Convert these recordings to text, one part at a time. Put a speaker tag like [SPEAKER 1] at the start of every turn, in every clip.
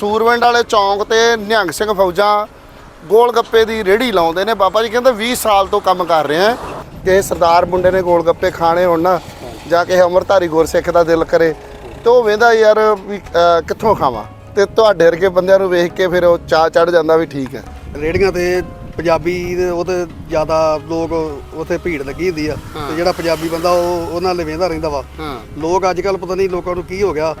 [SPEAKER 1] ਸੂਰਵਿੰਡ ਵਾਲੇ ਚੌਂਕ ਤੇ ਨਿਹੰਗ ਸਿੰਘ ਫੌਜਾਂ ਗੋਲ ਗੱਪੇ ਦੀ ਰੇੜੀ ਲਾਉਂਦੇ ਨੇ। ਬਾਬਾ ਜੀ ਕਹਿੰਦੇ 20 ਸਾਲ ਤੋਂ ਕੰਮ ਕਰ ਰਹੇ ਆ। ਕਿ ਸਰਦਾਰ ਮੁੰਡੇ ਨੇ ਗੋਲ ਗੱਪੇ ਖਾਣੇ ਹੋਣ ਨਾ, ਜਾ ਕੇ ਅਮਰਧਾਰੀ ਗੁਰਸਿੱਖ ਦਾ ਦਿਲ ਕਰੇ, ਤੇ ਉਹ ਵੇਂਦਾ ਯਾਰ ਵੀ ਕਿੱਥੋਂ ਖਾਵਾਂ? ਤੇ ਤੁਹਾਡੇ ਵਰਗੇ ਬੰਦਿਆਂ ਨੂੰ ਵੇਖ ਕੇ ਫਿਰ ਉਹ ਚਾਹ ਚੜ ਜਾਂਦਾ ਵੀ ਠੀਕ ਹੈ।
[SPEAKER 2] ਰੇੜੀਆਂ ਤੇ ਪੰਜਾਬੀ ਦੇ ਉਹ ਤੇ ਜ਼ਿਆਦਾ ਲੋਕ ਉੱਥੇ ਭੀੜ ਲੱਗੀ ਹੁੰਦੀ ਆ। ਤੇ ਜਿਹੜਾ ਪੰਜਾਬੀ ਬੰਦਾ ਉਹ ਉਹਨਾਂ ਲਈ ਵੇਂਦਾ ਰਹਿੰਦਾ ਵਾ। ਲੋਕ ਅੱਜ ਕੱਲ ਪਤਾ ਨਹੀਂ ਲੋਕਾਂ ਨੂੰ ਕੀ ਹੋ ਗਿਆ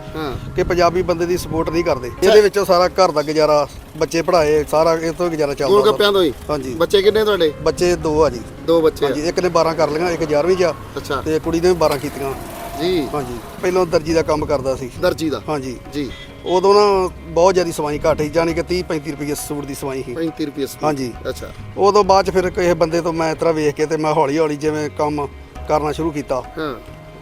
[SPEAKER 2] ਕਿ ਪੰਜਾਬੀ ਬੰਦੇ ਦੀ ਸਪੋਰਟ ਨਹੀਂ ਕਰਦੇ। ਇਹਦੇ ਵਿੱਚੋਂ ਸਾਰਾ ਘਰ ਦਾ ਗੁਜ਼ਾਰਾ ਬੱਚੇ ਪੜ੍ਹਾਏ ਸਾਰਾ ਤੋਂ ਗੁਜ਼ਾਰਾ ਚੱਲਦਾ ਵਾ।
[SPEAKER 1] ਗੱਪਿਆਂ ਤੋਂ ਹੀ?
[SPEAKER 2] ਹਾਂਜੀ।
[SPEAKER 1] ਬੱਚੇ ਕਿੰਨੇ ਤੁਹਾਡੇ?
[SPEAKER 2] ਬੱਚੇ ਦੋ ਆ ਜੀ।
[SPEAKER 1] ਦੋ ਬੱਚੇ।
[SPEAKER 2] ਹਾਂਜੀ ਇੱਕ ਨੇ 12 ਕਰ ਲਈਆਂ ਇੱਕ 11ਵੀਂ ਚ ਆ।
[SPEAKER 1] ਅੱਛਾ।
[SPEAKER 2] ਤੇ ਕੁੜੀ ਨੇ ਵੀ 12 ਕੀਤੀਆਂ।
[SPEAKER 1] ਜੀ।
[SPEAKER 2] ਹਾਂਜੀ। ਪਹਿਲਾਂ ਦਰਜੀ ਦਾ ਕੰਮ ਕਰਦਾ ਸੀ।
[SPEAKER 1] ਦਰਜੀ ਦਾ?
[SPEAKER 2] ਹਾਂਜੀ।
[SPEAKER 1] ਜੀ।
[SPEAKER 2] ਉਦੋਂ ਨਾ ਬਹੁਤ ਜ਼ਿਆਦਾ ਸਵਾਈ ਘੱਟ ਸੀ ਜਾਣੀ ਕਿ 30 35 ਰੁਪਏ ਸੂਟ ਦੀ ਸਵਾਈ ਸੀ।
[SPEAKER 1] 35 ਰੁਪਏ ਸੀ
[SPEAKER 2] ਹਾਂਜੀ।
[SPEAKER 1] ਅੱਛਾ।
[SPEAKER 2] ਉਦੋਂ ਬਾਅਦ ਚ ਫਿਰ ਕਿਸੇ ਬੰਦੇ ਤੋਂ ਮੈਂ ਇਸ ਤਰ੍ਹਾਂ ਵੇਖ ਕੇ ਤੇ ਮੈਂ ਹੌਲੀ ਹੌਲੀ ਜਿਵੇਂ ਕੰਮ ਕਰਨਾ ਸ਼ੁਰੂ ਕੀਤਾ।
[SPEAKER 1] ਹਾਂ।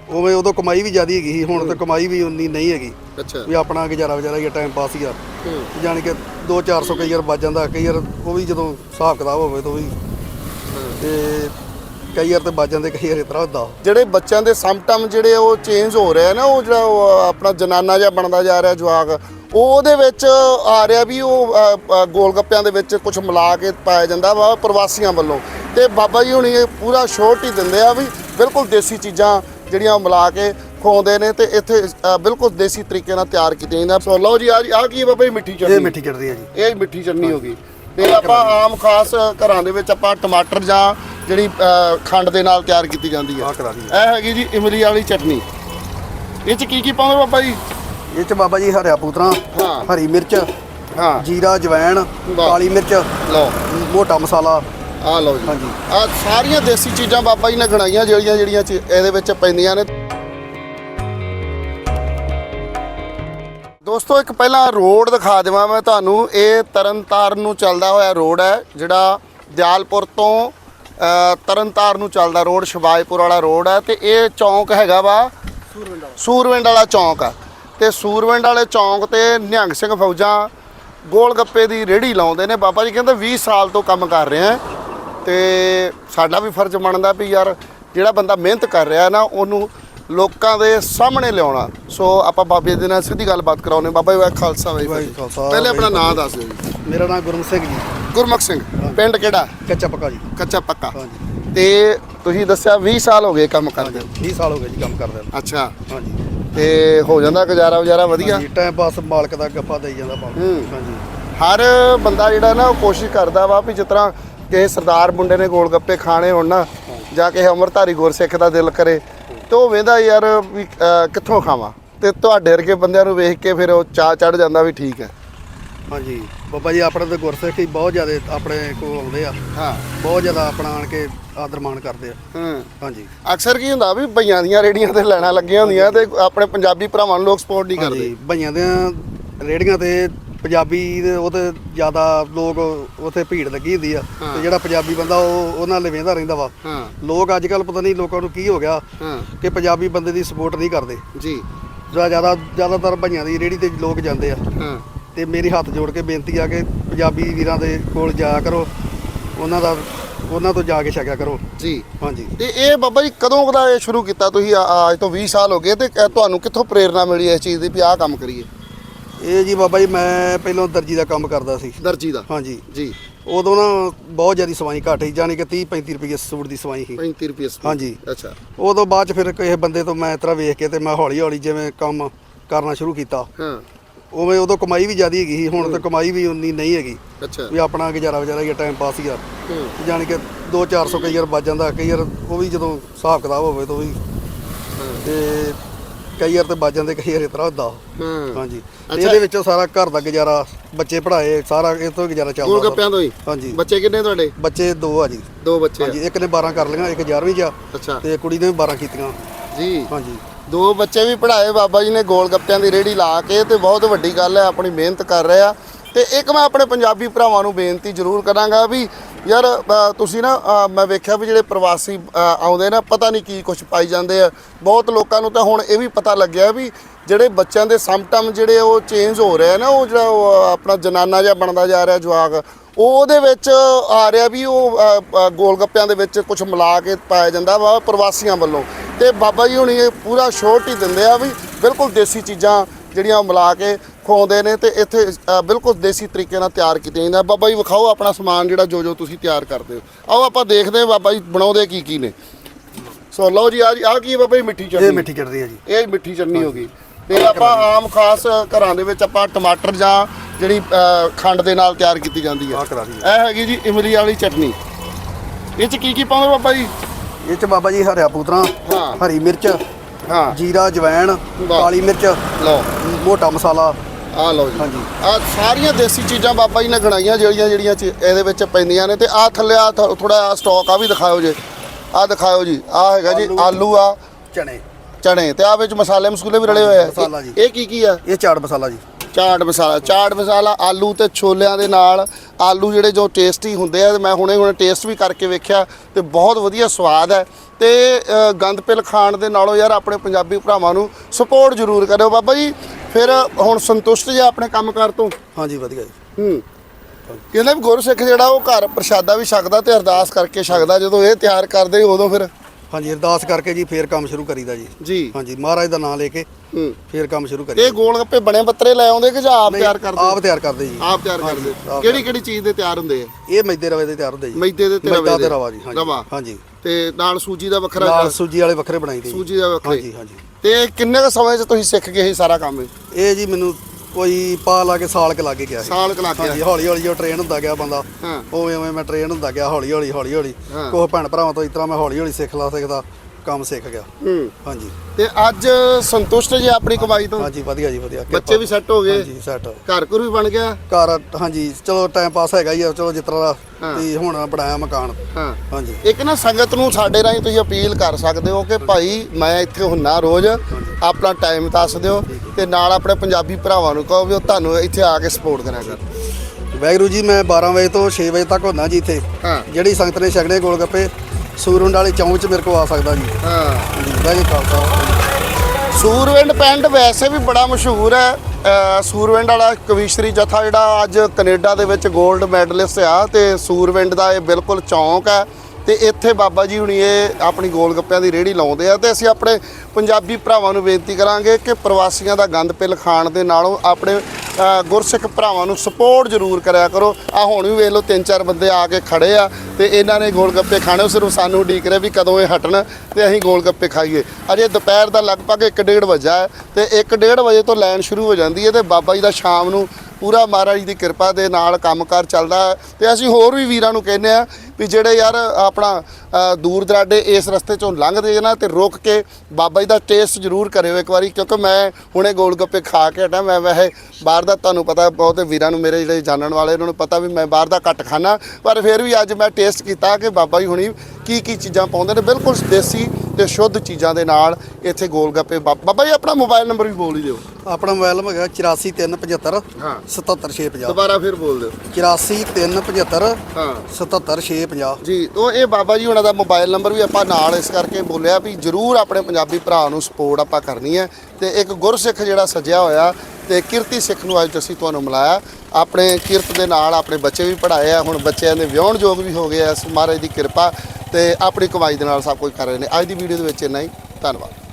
[SPEAKER 2] ਉਵੇਂ ਉਦੋਂ ਕਮਾਈ ਵੀ ਜ਼ਿਆਦੀ ਹੈਗੀ ਸੀ ਹੁਣ ਤਾਂ ਕਮਾਈ ਵੀ ਉਨੀ ਨਹੀਂ ਹੈਗੀ।
[SPEAKER 1] ਅੱਛਾ।
[SPEAKER 2] ਵੀ ਆਪਣਾ ਗੁਜ਼ਾਰਾ ਵਜਾਰਾ ਹੀ ਟਾਈਮ ਪਾਸ ਹੀ ਆ।
[SPEAKER 1] ਹੂੰ।
[SPEAKER 2] ਜਾਣੀ ਕਿ 2-400 ਕਈ ਵਾਰ ਵੱਜ ਜਾਂਦਾ ਕਈ ਵਾਰ ਉਹ ਵੀ ਜਦੋਂ ਹਿਸਾਬ ਕਿਤਾਬ ਹੋਵੇ ਤਾਂ ਵੀ। ਤੇ ਕਈ ਵਾਰ ਤੇ ਵੱਜ ਜਾਂਦੇ ਕਈ ਵਾਰ ਇਸ ਤਰ੍ਹਾਂ ਹੁੰਦਾ।
[SPEAKER 1] ਜਿਹੜੇ ਬੱਚਿਆਂ ਦੇ ਸਮਟਮ ਜਿਹੜੇ ਉਹ ਚੇਂਜ ਹੋ ਰਹੇ ਨਾ ਉਹ ਜਿਹੜਾ ਉਹ ਆਪਣਾ ਜਨਾਨਾ ਜਿਹਾ ਬਣਦਾ ਜਾ ਰਿਹਾ ਜਵਾਕ ਉਹ ਉਹਦੇ ਵਿੱਚ ਆ ਰਿਹਾ ਵੀ ਉਹ ਗੋਲ ਗੱਪਿਆਂ ਦੇ ਵਿੱਚ ਕੁਝ ਮਿਲਾ ਕੇ ਪਾਇਆ ਜਾਂਦਾ ਵਾ ਪ੍ਰਵਾਸੀਆਂ ਵੱਲੋਂ। ਤੇ ਬਾਬਾ ਜੀ ਹੁਣੀ ਇਹ ਪੂਰਾ ਸ਼ੋਰਟ ਹੀ ਦਿੰਦੇ ਆ ਵੀ ਬਿਲਕੁਲ ਦੇਸੀ ਚੀਜ਼ਾਂ ਜਿਹੜੀਆਂ ਉਹ ਮਿਲਾ ਕੇ ਖਵਾਉਂਦੇ ਨੇ ਤੇ ਇੱਥੇ ਬਿਲਕੁਲ ਦੇਸੀ ਤਰੀਕੇ ਨਾਲ ਤਿਆਰ ਕੀਤੀਆਂ ਜਾਂਦੀਆਂ। ਸੋ ਲਓ ਜੀ ਆ ਕੀ ਹੈ ਬਾਬਾ ਜੀ ਮਿੱਠੀ
[SPEAKER 2] ਇਹ
[SPEAKER 1] ਚਟਨੀ?
[SPEAKER 2] ਮਿੱਠੀ ਚੜਦੀ ਆ ਜੀ।
[SPEAKER 1] ਇਹ ਮਿੱਠੀ ਚਟਨੀ ਹੋ ਗਈ। ਤੇ ਆਪਾਂ ਆਮ ਖਾਸ ਘਰਾਂ ਦੇ ਵਿੱਚ ਆਪਾਂ ਟਮਾਟਰ ਜਾਂ ਜਿਹੜੀ ਖੰਡ ਦੇ ਨਾਲ ਤਿਆਰ ਕੀਤੀ ਜਾਂਦੀ ਹੈ। ਇਹ ਹੈਗੀ ਜੀ ਇਮਲੀ ਵਾਲੀ ਚਟਨੀ। ਇਹ ਚ ਕੀ ਕੀ ਪਾਉਂਦੇ ਬਾਬਾ ਜੀ?
[SPEAKER 2] ਇਹ ਚ ਬਾਬਾ ਜੀ ਹਰਿਆ ਪੂਤਰਾ। ਹਰੀ ਮਿਰਚ
[SPEAKER 1] ਹਾਂ।
[SPEAKER 2] ਜੀਰਾ ਜਵੈਣ ਕਾਲੀ ਮਿਰਚ
[SPEAKER 1] ਲਓ।
[SPEAKER 2] ਮੋਟਾ ਮਸਾਲਾ।
[SPEAKER 1] ਆ ਲਓ ਜੀ।
[SPEAKER 2] ਹਾਂਜੀ।
[SPEAKER 1] ਆ ਸਾਰੀਆਂ ਦੇਸੀ ਚੀਜ਼ਾਂ ਬਾਬਾ ਜੀ ਨੇ ਗਣਾਈਆਂ ਜਿਹੜੀਆਂ ਜਿਹੜੀਆਂ ਇਹਦੇ ਵਿੱਚ ਪੈਂਦੀਆਂ ਨੇ। ਦੋਸਤੋ, ਇੱਕ ਪਹਿਲਾਂ ਰੋਡ ਦਿਖਾ ਦੇਵਾਂ ਮੈਂ ਤੁਹਾਨੂੰ। ਇਹ ਤਰਨਤਾਰਨ ਨੂੰ ਚੱਲਦਾ ਹੋਇਆ ਰੋਡ ਹੈ, ਜਿਹੜਾ ਦਿਆਲਪੁਰ ਤੋਂ ਤਰਨਤਾਰਨ ਨੂੰ ਚੱਲਦਾ ਰੋਡ, ਸ਼ਿਵਾਜਪੁਰ ਵਾਲਾ ਰੋਡ ਹੈ। ਤੇ ਇਹ ਚੌਂਕ ਹੈਗਾ ਵਾ, ਸੂਰਵਿੰਡ ਵਾਲਾ ਚੌਂਕ ਆ। ਤੇ ਸੂਰਵਿੰਡ ਵਾਲੇ ਚੌਂਕ ਤੇ ਨਿਹੰਗ ਸਿੰਘ ਫੌਜਾਂ ਗੋਲ ਗੱਪੇ ਦੀ ਰੇੜੀ ਲਾਉਂਦੇ ਨੇ। ਬਾਬਾ ਜੀ ਕਹਿੰਦੇ 20 ਸਾਲ ਤੋਂ ਕੰਮ ਕਰ ਰਹੇ ਆ ਤੇ ਸਾਡਾ ਵੀ ਫਰਜ਼ ਬਣਦਾ ਵੀ ਯਾਰ, ਜਿਹੜਾ ਬੰਦਾ ਮਿਹਨਤ ਕਰ ਰਿਹਾ ਨਾ, ਉਹਨੂੰ ਲੋਕਾਂ ਦੇ ਸਾਹਮਣੇ ਲਿਆਉਣਾ। ਸੋ ਆਪਾਂ ਬਾਬੇ ਦੇ ਨਾਲ ਸਿੱਧੀ ਗੱਲਬਾਤ ਕਰਾਉਨੇ ਬਾਬਾ ਜੀ ਖਾਲਸਾ ਵਾਹਿ
[SPEAKER 2] ਵਾਹਿ
[SPEAKER 1] ਫਤਿਹ।
[SPEAKER 2] ਖਾਲਸਾ,
[SPEAKER 1] ਪਹਿਲੇ ਆਪਣਾ ਨਾਮ ਦੱਸ ਦਿਓ ਜੀ।
[SPEAKER 2] ਮੇਰਾ ਨਾਮ ਗੁਰਮੁਖ ਸਿੰਘ ਜੀ।
[SPEAKER 1] ਗੁਰਮੁਖ ਸਿੰਘ ਪਿੰਡ ਕਿਹੜਾ?
[SPEAKER 2] ਕੱਚਾ ਪੱਕਾ ਜੀ।
[SPEAKER 1] ਕੱਚਾ ਪੱਕਾ।
[SPEAKER 2] ਹਾਂਜੀ।
[SPEAKER 1] ਤੇ ਤੁਸੀਂ ਦੱਸਿਆ 20 ਸਾਲ ਹੋ ਗਏ ਕੰਮ ਕਰਦੇ
[SPEAKER 2] ਹਾਂਜੀ 20 ਸਾਲ ਹੋ ਗਏ ਜੀ ਕੰਮ ਕਰਦੇ ਨੂੰ।
[SPEAKER 1] ਅੱਛਾ।
[SPEAKER 2] ਹਾਂਜੀ।
[SPEAKER 1] ਤੇ ਹੋ ਜਾਂਦਾ ਗੁਜ਼ਾਰਾ ਵਜ਼ਾਰਾ ਵਧੀਆ?
[SPEAKER 2] ਹਾਂਜੀ ਟਾਈਮ ਪਾਸ ਮਾਲਕ ਦਾ ਗੱਫਾ ਦੇਈ ਜਾਂਦਾ ਬਾਬਾ
[SPEAKER 1] ਹੂੰ।
[SPEAKER 2] ਹਾਂਜੀ।
[SPEAKER 1] ਹਰ ਬੰਦਾ ਜਿਹੜਾ ਨਾ ਉਹ ਕੋਸ਼ਿਸ਼ ਕਰਦਾ ਵਾ ਵੀ ਜਿਸ ਤਰ੍ਹਾਂ ਕਿਸੇ ਸਰਦਾਰ ਮੁੰਡੇ ਨੇ ਗੋਲ ਗੱਪੇ ਖਾਣੇ ਹੋਣ ਨਾ ਜਾ ਕੇ ਅਮਰਧਾਰੀ ਗੁਰਸਿੱਖ ਦਾ ਦਿਲ ਕਰੇ ਤੇ ਉਹ ਵੇਂਦਾ ਯਾਰ ਵੀ ਅਹ, ਕਿੱਥੋਂ ਖਾਵਾਂ? ਤੇ ਤੁਹਾਡੇ ਵਰਗੇ ਬੰਦਿਆਂ ਨੂੰ ਵੇਖ ਕੇ ਫਿਰ ਉਹ ਚਾਹ ਚੜ ਜਾਂਦਾ ਵੀ ਠੀਕ ਹੈ।
[SPEAKER 2] ਹਾਂਜੀ। ਬਾਬਾ ਜੀ ਆਪਣੇ ਤੇ ਗੁਰਸਿੱਖ ਹੀ ਬਹੁਤ ਜ਼ਿਆਦਾ ਆਪਣੇ ਕੋਲ ਆਉਂਦੇ ਆ।
[SPEAKER 1] ਹਾਂ।
[SPEAKER 2] ਬਹੁਤ ਜ਼ਿਆਦਾ ਆਪਣਾ ਆਣ ਕੇ ਆਦਰ ਮਾਣ ਕਰਦੇ ਆ।
[SPEAKER 1] ਹੂੰ।
[SPEAKER 2] ਹਾਂਜੀ।
[SPEAKER 1] ਅਕਸਰ ਕੀ ਹੁੰਦਾ ਵੀ ਬਈਆਂ ਦੀਆਂ ਰੇੜੀਆਂ ਤੇ ਲੈਣਾ ਲੱਗੀਆਂ ਹੁੰਦੀਆਂ ਤੇ ਆਪਣੇ ਪੰਜਾਬੀ ਭਰਾਵਾਂ ਨੂੰ ਲੋਕ ਸਪੋਰਟ ਨਹੀਂ ਕਰਦੇ।
[SPEAKER 2] ਹਾਂਜੀ ਭਈਆਂ ਦੇ ਰੇੜੀਆਂ ਤੇ ਪੰਜਾਬੀ ਦੇ ਉਹ ਤੇ ਜ਼ਿਆਦਾ ਲੋਕ ਉੱਥੇ ਭੀੜ ਲੱਗੀ ਹੁੰਦੀ ਆ। ਤੇ ਜਿਹੜਾ ਪੰਜਾਬੀ ਬੰਦਾ ਉਹ ਉਹਨਾਂ ਲਈ ਵੇਂਦਾ ਰਹਿੰਦਾ ਵਾ। ਲੋਕ ਅੱਜ ਕੱਲ ਪਤਾ ਨਹੀਂ ਲੋਕਾਂ ਨੂੰ ਕੀ ਹੋ ਗਿਆ ਕਿ ਪੰਜਾਬੀ ਬੰਦੇ ਦੀ ਸਪੋਰਟ ਨਹੀਂ ਕਰਦੇ।
[SPEAKER 1] ਜੀ।
[SPEAKER 2] ਜਾਂ ਜ਼ਿਆਦਾ ਜ਼ਿਆਦਾਤਰ ਭਈਆਂ ਦੀ ਰੇੜੀ ਤੇ ਲੋਕ ਜਾਂਦੇ ਆ। ਤੇ ਮੇਰੀ ਹੱਥ ਜੋੜ ਕੇ ਬੇਨਤੀ ਆ ਕਿ ਪੰਜਾਬੀ ਵੀਰਾਂ ਦੇ ਕੋਲ ਜਾਇਆ ਕਰੋ। ਉਹਨਾਂ ਦਾ ਉਹਨਾਂ ਤੋਂ ਜਾ ਕੇ ਛਕਿਆ ਕਰੋ।
[SPEAKER 1] ਜੀ।
[SPEAKER 2] ਹਾਂਜੀ।
[SPEAKER 1] ਤੇ ਇਹ ਬਾਬਾ ਜੀ ਕਦੋਂ ਕਦਾ ਇਹ ਸ਼ੁਰੂ ਕੀਤਾ? ਤੁਸੀਂ ਅੱਜ ਤੋਂ 20 ਸਾਲ ਹੋ ਗਏ ਤੇ ਤੁਹਾਨੂੰ ਕਿੱਥੋਂ ਪ੍ਰੇਰਣਾ ਮਿਲੀ ਇਸ ਚੀਜ਼ ਦੀ ਵੀ ਆਹ ਕੰਮ ਕਰੀਏ?
[SPEAKER 2] ਇਹ ਜੀ ਬਾਬਾ ਜੀ ਮੈਂ ਪਹਿਲਾਂ ਦਰਜੀ ਦਾ ਕੰਮ ਕਰਦਾ ਸੀ।
[SPEAKER 1] ਦਰਜੀ ਦਾ?
[SPEAKER 2] ਹਾਂਜੀ।
[SPEAKER 1] ਜੀ।
[SPEAKER 2] ਉਦੋਂ ਨਾ ਬਹੁਤ ਜ਼ਿਆਦਾ ਸਵਾਈ ਘੱਟ ਸੀ ਜਾਣੀ ਕਿ 30 35 ਰੁਪਏ ਸੂਟ ਦੀ ਸਵਾਈ ਸੀ।
[SPEAKER 1] 35 ਰੁਪਏ।
[SPEAKER 2] ਹਾਂਜੀ।
[SPEAKER 1] ਅੱਛਾ।
[SPEAKER 2] ਉਦੋਂ ਬਾਅਦ ਚ ਫਿਰ ਕਿਸੇ ਬੰਦੇ ਤੋਂ ਮੈਂ ਇਸ ਤਰ੍ਹਾਂ ਵੇਖ ਕੇ ਤੇ ਮੈਂ ਹੌਲੀ ਹੌਲੀ ਜਿਵੇਂ ਕੰਮ ਕਰਨਾ ਸ਼ੁਰੂ ਕੀਤਾ।
[SPEAKER 1] ਹਾਂ।
[SPEAKER 2] ਉਵੇਂ ਉਦੋਂ ਕਮਾਈ ਵੀ ਜ਼ਿਆਦੀ ਹੈਗੀ ਸੀ ਹੁਣ ਤਾਂ ਕਮਾਈ ਵੀ ਉਨੀ ਨਹੀਂ ਹੈਗੀ।
[SPEAKER 1] ਅੱਛਾ।
[SPEAKER 2] ਵੀ ਆਪਣਾ ਗੁਜ਼ਾਰਾ ਵਜਾਰਾ ਹੀ ਟਾਈਮ ਪਾਸ ਹੀ ਆ। ਜਾਣੀ ਕਿ 2-400 ਕਈ ਵਾਰ ਵੱਜ ਜਾਂਦਾ ਕਈ ਵਾਰ ਉਹ ਵੀ ਜਦੋਂ ਹਿਸਾਬ ਕਿਤਾਬ ਹੋਵੇ ਤਾਂ ਵੀ। ਤੇ ਕਈ ਵਾਰ ਤੇ ਵੱਜ ਜਾਂਦੇ ਕਈ ਵਾਰ ਇਸ ਤਰ੍ਹਾਂ ਹੁੰਦਾ
[SPEAKER 1] ਹਾਂ।
[SPEAKER 2] ਹਾਂਜੀ। ਤੇ। ਇਹਦੇ ਵਿੱਚੋਂ ਸਾਰਾ ਘਰ ਦਾ ਗੁਜ਼ਾਰਾ ਬੱਚੇ ਪੜ੍ਹਾਏ ਸਾਰਾ ਇਹ ਤੋਂ ਗੁਜ਼ਾਰਾ ਚੱਲਦਾ
[SPEAKER 1] ਗੱਪਿਆਂ ਤੋਂ ਹੀ?
[SPEAKER 2] ਹਾਂਜੀ।
[SPEAKER 1] ਬੱਚੇ ਕਿੰਨੇ ਤੁਹਾਡੇ?
[SPEAKER 2] ਬੱਚੇ ਦੋ ਆ ਜੀ।
[SPEAKER 1] ਦੋ ਬੱਚੇ।
[SPEAKER 2] ਹਾਂਜੀ ਇੱਕ ਨੇ 12 ਕਰ ਲਈਆਂ ਇੱਕ 11ਵੀਂ ਚ ਆ।
[SPEAKER 1] ਅੱਛਾ।
[SPEAKER 2] ਤੇ ਕੁੜੀ ਨੇ ਵੀ 12 ਕੀਤੀਆਂ।
[SPEAKER 1] ਜੀ।
[SPEAKER 2] ਹਾਂਜੀ।
[SPEAKER 1] ਦੋ ਬੱਚੇ ਵੀ ਪੜ੍ਹਾਏ ਬਾਬਾ ਜੀ ਨੇ ਗੋਲ ਗੱਪਿਆਂ ਦੀ ਰੇੜੀ ਲਾ ਕੇ ਤੇ ਬਹੁਤ ਵੱਡੀ ਗੱਲ ਹੈ ਆਪਣੀ ਮਿਹਨਤ ਕਰ ਰਹੇ ਆ। ਤੇ ਇੱਕ ਮੈਂ ਆਪਣੇ ਪੰਜਾਬੀ ਭਰਾਵਾਂ ਨੂੰ ਬੇਨਤੀ ਜ਼ਰੂਰ ਕਰਾਂਗਾ ਵੀ ਯਾਰ ਤੁਸੀਂ ਨਾ ਮੈਂ ਵੇਖਿਆ ਵੀ ਜਿਹੜੇ ਪ੍ਰਵਾਸੀ ਆਉਂਦੇ ਨਾ, ਪਤਾ ਨਹੀਂ ਕੀ ਕੁਝ ਪਾਈ ਜਾਂਦੇ ਆ। ਬਹੁਤ ਲੋਕਾਂ ਨੂੰ ਤਾਂ ਹੁਣ ਇਹ ਵੀ ਪਤਾ ਲੱਗਿਆ ਵੀ ਜਿਹੜੇ ਬੱਚਿਆਂ ਦੇ ਸਮਟਮ ਜਿਹੜੇ ਉਹ ਚੇਂਜ ਹੋ ਰਹੇ ਆ ਨਾ, ਉਹ ਜਿਹੜਾ ਉਹ ਆਪਣਾ ਜਨਾਨਾ ਜਿਹਾ ਬਣਦਾ ਜਾ ਰਿਹਾ ਜਵਾਕ, ਉਹ ਉਹਦੇ ਵਿੱਚ ਆ ਰਿਹਾ ਵੀ ਉਹ ਗੋਲਗੱਪਿਆਂ ਦੇ ਵਿੱਚ ਕੁਝ ਮਿਲਾ ਕੇ ਪਾਇਆ ਜਾਂਦਾ ਵਾ ਪ੍ਰਵਾਸੀਆਂ ਵੱਲੋਂ। ਤੇ ਬਾਬਾ ਜੀ ਹੁਣੀ ਇਹ ਪੂਰਾ ਸ਼ੋਰਟ ਹੀ ਦਿੰਦੇ ਆ ਵੀ ਬਿਲਕੁਲ ਦੇਸੀ ਚੀਜ਼ਾਂ ਜਿਹੜੀਆਂ ਉਹ ਮਿਲਾ ਕੇ ਖਵਾਉਂਦੇ ਨੇ ਤੇ ਇੱਥੇ ਬਿਲਕੁਲ ਦੇਸੀ ਤਰੀਕੇ ਨਾਲ ਤਿਆਰ ਕੀਤੀਆਂ ਜਾਂਦੀਆਂ ਬਾਬਾ ਜੀ ਵਿਖਾਓ ਆਪਣਾ ਸਮਾਨ ਜਿਹੜਾ ਜੋ ਜੋ ਤੁਸੀਂ ਤਿਆਰ ਕਰਦੇ ਹੋ। ਆਓ ਆਪਾਂ ਦੇਖਦੇ ਹਾਂ ਬਾਬਾ ਜੀ ਬਣਾਉਂਦੇ ਕੀ ਕੀ ਨੇ। ਸੋ ਲਓ ਜੀ ਆ ਆ ਕੀ ਹੈ ਬਾਬਾ ਜੀ ਮਿੱਠੀ ਚਟਨੀ?
[SPEAKER 2] ਇਹ ਮਿੱਠੀ ਚੜਦੀ ਹੈ ਜੀ।
[SPEAKER 1] ਇਹ ਮਿੱਠੀ ਚਟਨੀ ਹੋ ਗਈ। ਤੇ ਆਪਾਂ ਆਮ ਖਾਸ ਘਰਾਂ ਦੇ ਵਿੱਚ ਆਪਾਂ ਟਮਾਟਰ ਜਾਂ ਜਿਹੜੀ ਖੰਡ ਦੇ ਨਾਲ ਤਿਆਰ ਕੀਤੀ ਜਾਂਦੀ ਹੈ। ਇਹ ਹੈਗੀ ਜੀ ਇਮਲੀ ਵਾਲੀ ਚਟਨੀ। ਇਹ ਚ ਕੀ ਕੀ ਪਾਉਂਦੇ ਬਾਬਾ ਜੀ?
[SPEAKER 2] ਇਹ ਚ ਬਾਬਾ ਜੀ ਹਰਿਆ ਪੂਤਰਾ। ਹਰੀ ਮਿਰਚ
[SPEAKER 1] ਹਾਂ।
[SPEAKER 2] ਜੀਰਾ ਜਵੈਣ ਕਾਲੀ ਮਿਰਚ
[SPEAKER 1] ਲਓ।
[SPEAKER 2] ਮੋਟਾ ਮਸਾਲਾ
[SPEAKER 1] ਆ ਲਓ ਜੀ।
[SPEAKER 2] ਹਾਂਜੀ।
[SPEAKER 1] ਆ ਸਾਰੀਆਂ ਦੇਸੀ ਚੀਜ਼ਾਂ ਬਾਬਾ ਜੀ ਨੇ ਗਣਾਈਆਂ ਜਿਹੜੀਆਂ ਜਿਹੜੀਆਂ ਚੀ- ਇਹਦੇ ਵਿੱਚ ਪੈਂਦੀਆਂ ਨੇ ਤੇ ਆ ਥੱਲੇ ਆ ਥੋੜਾ ਸਟਾਕ ਆ ਵੀ ਦਿਖਾਓ ਜੀ। ਆ ਦਿਖਾਓ ਜੀ। ਆ ਹੈਗਾ ਜੀ
[SPEAKER 2] ਆਲੂ।
[SPEAKER 1] ਆਲੂ ਆ।
[SPEAKER 2] ਚਣੇ
[SPEAKER 1] ਚਣੇ ਤੇ ਆ ਵਿੱਚ ਮਸਾਲੇ ਮਸੂਲੇ ਵੀ ਰਲੇ ਹੋਏ ਆ।
[SPEAKER 2] ਮਸਾਲਾ ਜੀ।
[SPEAKER 1] ਇਹ ਕੀ ਕੀ ਆ?
[SPEAKER 2] ਇਹ ਚਾਟ ਮਸਾਲਾ ਜੀ।
[SPEAKER 1] ਚਾਟ ਮਸਾਲਾ ਚਾਟ ਮਸਾਲਾ ਆਲੂ ਤੇ ਛੋਲਿਆਂ ਦੇ ਨਾਲ ਆਲੂ ਜਿਹੜੇ ਜੋ ਟੇਸਟੀ ਹੁੰਦੇ ਆ ਤੇ ਮੈਂ ਹੁਣੇ ਹੁਣੇ ਟੇਸਟ ਵੀ ਕਰਕੇ ਵੇਖਿਆ ਤੇ ਬਹੁਤ ਵਧੀਆ ਸਵਾਦ ਹੈ ਤੇ ਅ, ਗੰਦ ਪਿਲ ਖਾਣ ਦੇ ਨਾਲੋਂ ਯਾਰ ਆਪਣੇ ਪੰਜਾਬੀ ਭਰਾਵਾਂ ਨੂੰ ਸਪੋਰਟ ਜ਼ਰੂਰ ਕਰਿਓ। ਬਾਬਾ ਜੀ ਫਿਰ ਹੁਣ ਸੰਤੁਸ਼ਟ ਜੇ ਆਪਣੇ ਕੰਮਕਾਰ ਤੋਂ?
[SPEAKER 2] ਹਾਂਜੀ ਵਧੀਆ ਜੀ।
[SPEAKER 1] ਹੂੰ। ਕਹਿੰਦੇ ਵੀ ਗੁਰਸਿੱਖ ਜਿਹੜਾ ਉਹ ਘਰ ਪ੍ਰਸ਼ਾਦਾ ਵੀ ਛਕਦਾ ਤੇ ਅਰਦਾਸ ਕਰਕੇ ਛਕਦਾ ਜਦੋਂ ਇਹ ਤਿਆਰ ਕਰਦੇ ਉਦੋਂ ਫਿਰ?
[SPEAKER 2] ਹਾਂਜੀ ਅਰਦਾਸ ਕਰਕੇ ਜੀ ਫੇਰ ਕੰਮ ਸ਼ੁਰੂ ਕਰੀਦਾ ਜੀ।
[SPEAKER 1] ਜੀ।
[SPEAKER 2] ਹਾਂਜੀ ਮਹਾਰਾਜ ਦਾ ਨਾਮ ਲੈ ਕੇ
[SPEAKER 1] ਹੂੰ।
[SPEAKER 2] ਫੇਰ ਕੰਮ ਸ਼ੁਰੂ
[SPEAKER 1] ਇਹ
[SPEAKER 2] ਕਰੀਦਾ
[SPEAKER 1] ਗੋਲ ਗੱਪੇ ਬਣੇ ਬੱਤਰੇ ਲੈ ਆਉਂਦੇ ਕਿ ਜਾਂ ਆਪ ਤਿਆਰ ਕਰਦੇ?
[SPEAKER 2] ਆਪ ਤਿਆਰ ਕਰਦੇ ਜੀ।
[SPEAKER 1] ਆਪ ਤਿਆਰ ਕਰਦੇ। ਕਿਹੜੀ ਕਿਹੜੀ ਚੀਜ਼ ਦੇ ਤਿਆਰ ਹੁੰਦੇ ਆ?
[SPEAKER 2] ਇਹ ਮੈਦੇ ਰਵੇ ਦੇ ਤਿਆਰ ਹੁੰਦੇ ਜੀ।
[SPEAKER 1] ਮੈਦੇ ਦੇ ਤੇ ਰਵੇ ਦੇ
[SPEAKER 2] ਰਵਾ ਜੀ ਹਾਂਜੀ।
[SPEAKER 1] ਰਵਾ।
[SPEAKER 2] ਹਾਂਜੀ।
[SPEAKER 1] ਤੇ ਨਾਲ ਸੂਜੀ ਦਾ ਵੱਖਰਾ
[SPEAKER 2] ਨਾਲ ਸੂਜੀ ਵਾਲੇ ਵੱਖਰੇ ਬਣਾਈਦੇ ਜੀ।
[SPEAKER 1] ਸੂਜੀ ਦਾ ਵੱਖਰਾ।
[SPEAKER 2] ਹਾਂਜੀ ਹਾਂਜੀ।
[SPEAKER 1] ਤੇ ਕਿੰਨੇ ਕੁ ਸਮੇਂ 'ਚ ਤੁਸੀਂ ਸਿੱਖ ਗਏ ਇਹ ਸਾਰਾ ਕੰਮ?
[SPEAKER 2] ਇਹ ਜੀ ਮੈਨੂੰ ਕੋਈ ਪਾ ਲਾ ਕੇ ਸਾਲ ਕ ਲੱਗੇ ਗਿਆ ਸੀ।
[SPEAKER 1] ਸਾਲ ਕੁ ਲੱਗ
[SPEAKER 2] ਹਾਂਜੀ
[SPEAKER 1] ਗਿਆ।
[SPEAKER 2] ਹੌਲੀ ਹੌਲੀ ਜੋ ਟ੍ਰੇਨ ਹੁੰਦਾ ਗਿਆ ਬੰਦਾ ਉਵੇਂ ਉਵੇਂ ਮੈਂ ਟ੍ਰੇਨ ਹੁੰਦਾ ਗਿਆ ਹੌਲੀ ਹੌਲੀ ਹੌਲੀ ਹੌਲੀ। ਕੋਹ ਭੈਣ ਭਰਾਵਾਂ ਤੋਂ ਇਸ ਤਰ੍ਹਾਂ ਮੈਂ ਹੌਲੀ ਹੌਲੀ ਸਿੱਖ ਲਾ ਸਕਦਾ। ਕੰਮ ਸਿੱਖ ਗਿਆ।
[SPEAKER 1] ਹੂੰ।
[SPEAKER 2] ਹਾਂਜੀ।
[SPEAKER 1] ਤੇ ਅੱਜ ਸੰਤੁਸ਼ਟ ਜੇ ਆਪਣੀ ਕਮਾਈ ਤੋਂ?
[SPEAKER 2] ਹਾਂਜੀ ਵਧੀਆ ਜੀ ਵਧੀਆ।
[SPEAKER 1] ਬੱਚੇ ਵੀ ਸੈੱਟ ਹੋ ਗਏ?
[SPEAKER 2] ਹਾਂਜੀ ਸੈੱਟ
[SPEAKER 1] ਘਰ ਘਰ ਵੀ ਬਣ ਗਿਆ?
[SPEAKER 2] ਘਰ ਹਾਂਜੀ ਚਲੋ ਟਾਈਮ ਪਾਸ ਹੈਗਾ ਹੀ ਆ ਚਲੋ ਜਿਸ ਤਰ੍ਹਾਂ ਤੇ ਹੁਣ ਬਣਾਇਆ ਮਕਾਨ।
[SPEAKER 1] ਹਾਂ।
[SPEAKER 2] ਹਾਂਜੀ।
[SPEAKER 1] ਇੱਕ ਨਾ ਸੰਗਤ ਨੂੰ ਸਾਡੇ ਰਾਹੀਂ ਤੁਸੀਂ ਅਪੀਲ ਕਰ ਸਕਦੇ ਹੋ ਕਿ ਭਾਈ ਮੈਂ ਇੱਥੇ ਹੁੰਨਾ ਰੋਜ਼ ਆਪਣਾ ਟਾਈਮ ਦੱਸ ਦਿਓ ਤੇ ਨਾਲ ਆਪਣੇ ਪੰਜਾਬੀ ਭਰਾਵਾਂ ਨੂੰ ਕਹੋ ਵੀ ਉਹ ਤੁਹਾਨੂੰ ਇੱਥੇ ਆ ਕੇ ਸਪੋਰਟ ਕਰਿਆ ਕਰ।
[SPEAKER 2] ਵੈਗਰੂ ਜੀ ਮੈਂ 12 ਵਜੇ ਤੋਂ 6 ਵਜੇ ਤੱਕ ਹੁੰਦਾ ਜੀ ਇੱਥੇ। ਜਿਹੜੀ ਸੰਗਤ ਨੇ ਛਕਣੇ ਗੋਲ ਗੱਪੇ ਸੂਰੁੰਡ ਵਾਲੀ ਚੌਂਕ 'ਚ ਮੇਰੇ ਕੋਲ ਆ ਸਕਦਾ ਜੀ।
[SPEAKER 1] ਹਾਂ।
[SPEAKER 2] ਹਾਂਜੀ ਵੈਗੇ ਖਾਲਸਾ
[SPEAKER 1] ਸੂਰਵਿੰਡ ਪਿੰਡ ਵੈਸੇ ਵੀ ਬੜਾ ਮਸ਼ਹੂਰ ਹੈ। ਸੂਰਵਿੰਡ ਵਾਲਾ ਕਵੀਸ਼ਰੀ ਜਥਾ ਜਿਹੜਾ ਅੱਜ ਕੈਨੇਡਾ ਦੇ ਵਿੱਚ 골ਡ ਮੈਡਲਿਸਟ ਆ ਤੇ ਸੂਰਵਿੰਡ ਦਾ ਇਹ ਬਿਲਕੁਲ ਚੌਂਕ ਹੈ। ਤੇ ਇੱਥੇ ਬਾਬਾ ਜੀ ਹੁਣੀ ਇਹ ਆਪਣੀ ਗੋਲ ਗੱਪਿਆਂ ਦੀ ਰੇਹੜੀ ਲਾਉਂਦੇ ਆ ਤੇ ਅਸੀਂ ਆਪਣੇ ਪੰਜਾਬੀ ਭਰਾਵਾਂ ਨੂੰ ਬੇਨਤੀ ਕਰਾਂਗੇ ਕਿ ਪ੍ਰਵਾਸੀਆਂ ਦਾ ਗੰਦ ਪਿਲ ਖਾਣ ਦੇ ਨਾਲੋਂ ਆਪਣੇ ਗੁਰਸਿੱਖ ਭਰਾਵਾਂ ਨੂੰ ਸਪੋਰਟ ਜ਼ਰੂਰ ਕਰਿਆ ਕਰੋ। ਆ ਹੁਣ ਵੀ ਵੇਖ ਲਓ ਤਿੰਨ ਚਾਰ ਬੰਦੇ ਆ ਕੇ ਖੜੇ ਆ ਤੇ ਇਹਨਾਂ ਨੇ ਗੋਲ ਗੱਪੇ ਖਾਣੇ, ਉਹ ਸਿਰਫ ਸਾਨੂੰ ਉਡੀਕ ਰਹੇ ਵੀ ਕਦੋਂ ਇਹ ਹਟਣ ਤੇ ਅਸੀਂ ਗੋਲ ਗੱਪੇ ਖਾਈਏ। ਅਜੇ ਦੁਪਹਿਰ ਦਾ ਲਗਭਗ 1:30 ਵਜਾ ਹੈ ਤੇ 1:30 ਵਜੇ ਤੋਂ ਲਾਈਨ ਸ਼ੁਰੂ ਹੋ ਜਾਂਦੀ ਹੈ ਤੇ ਬਾਬਾ ਜੀ ਦਾ ਸ਼ਾਮ ਨੂੰ ਪੂਰਾ ਮਹਾਰਾਜ ਦੀ ਕਿਰਪਾ ਦੇ ਨਾਲ ਕੰਮਕਾਰ ਚੱਲਦਾ ਹੈ ਤੇ ਅਸੀਂ ਹੋਰ ਵੀ ਵੀਰਾਂ ਨੂੰ ਕਹਿੰਦੇ ਆ ਵੀ ਜਿਹੜੇ ਯਾਰ ਆਪਣਾ ਦੂਰ ਦਰਾਡੇ ਇਸ ਰਸਤੇ ਚੋਂ ਲੰਘਦੇ ਨਾ ਤੇ ਰੁਕ ਕੇ ਬਾਬਾ ਜੀ ਦਾ ਟੇਸਟ ਜ਼ਰੂਰ ਕਰਿਓ ਇੱਕ ਵਾਰੀ, ਕਿਉਂਕਿ ਮੈਂ ਹੁਣੇ ਗੋਲ ਗੱਪੇ ਖਾ ਕੇ ਹਟਾ ਮੈਂ ਵੈਸੇ ਬਾਹਰ ਦਾ ਤੁਹਾਨੂੰ ਪਤਾ ਬਹੁਤ ਵੀਰਾਂ ਨੂੰ ਮੇਰੇ ਜਿਹੜੇ ਜਾਣਨ ਵਾਲੇ ਉਹਨਾਂ ਨੂੰ ਪਤਾ ਵੀ ਮੈਂ ਬਾਹਰ ਦਾ ਘੱਟ ਖਾਣਾ ਪਰ ਫਿਰ ਵੀ ਅੱਜ ਮੈਂ ਟੇਸਟ ਕੀਤਾ ਕਿ ਬਾਬਾ ਜੀ ਹੁਣੀ ਕੀ ਕੀ ਚੀਜ਼ਾਂ ਪਾਉਂਦੇ ਨੇ, ਬਿਲਕੁਲ ਦੇਸੀ ਤੇ ਸ਼ੁੱਧ ਚੀਜ਼ਾਂ ਦੇ ਨਾਲ ਇੱਥੇ ਗੋਲ ਗੱਪੇ ਬਾ- ਬਾਬਾ ਜੀ ਆਪਣਾ ਮੋਬਾਈਲ ਨੰਬਰ ਵੀ ਬੋਲ ਹੀ ਦਿਓ।
[SPEAKER 2] ਆਪਣਾ ਮੋਬਾਈਲ ਨੰਬਰ ਹੈਗਾ 84375
[SPEAKER 1] ਹਾਂ।
[SPEAKER 2] 77650
[SPEAKER 1] ਦੁਬਾਰਾ ਫਿਰ ਬੋਲ ਦਿਓ।
[SPEAKER 2] 84375
[SPEAKER 1] ਹਾਂ।
[SPEAKER 2] 77650
[SPEAKER 1] ਜੀ ਉਹ ਇਹ ਬਾਬਾ ਜੀ ਉਹਨਾਂ ਦਾ ਮੋਬਾਈਲ ਨੰਬਰ ਵੀ ਆਪਾਂ ਨਾਲ ਇਸ ਕਰਕੇ ਬੋਲਿਆ ਵੀ ਜਰੂਰ ਆਪਣੇ ਪੰਜਾਬੀ ਭਰਾ ਨੂੰ ਸਪੋਰਟ ਆਪਾਂ ਕਰਨੀ ਹੈ। ਤੇ ਇੱਕ ਗੁਰਸਿੱਖ ਜਿਹੜਾ ਸਜਿਆ ਹੋਇਆ ਤੇ ਕਿਰਤੀ ਸਿੱਖ ਨੂੰ ਅੱਜ ਅਸੀਂ ਤੁਹਾਨੂੰ ਮਿਲਾਇਆ। ਆਪਣੇ ਕਿਰਤ ਦੇ ਨਾਲ ਆਪਣੇ ਬੱਚੇ ਵੀ ਪੜ੍ਹਾਏ ਆ। ਹੁਣ ਬੱਚਿਆਂ ਦੇ ਵਿਆਹਣ ਯੋਗ ਵੀ ਹੋ ਗਏ ਆ। ਮਹਾਰਾਜ ਦੀ ਕਿਰਪਾ ਤੇ ਆਪਣੀ ਕਮਾਈ ਦੇ ਨਾਲ ਸਭ ਕੁਝ ਕਰ ਰਹੇ ਨੇ। ਅੱਜ ਦੀ ਵੀਡੀਓ ਦੇ ਵਿੱਚ ਇੰਨਾ ਹੀ। ਧੰਨਵਾਦ।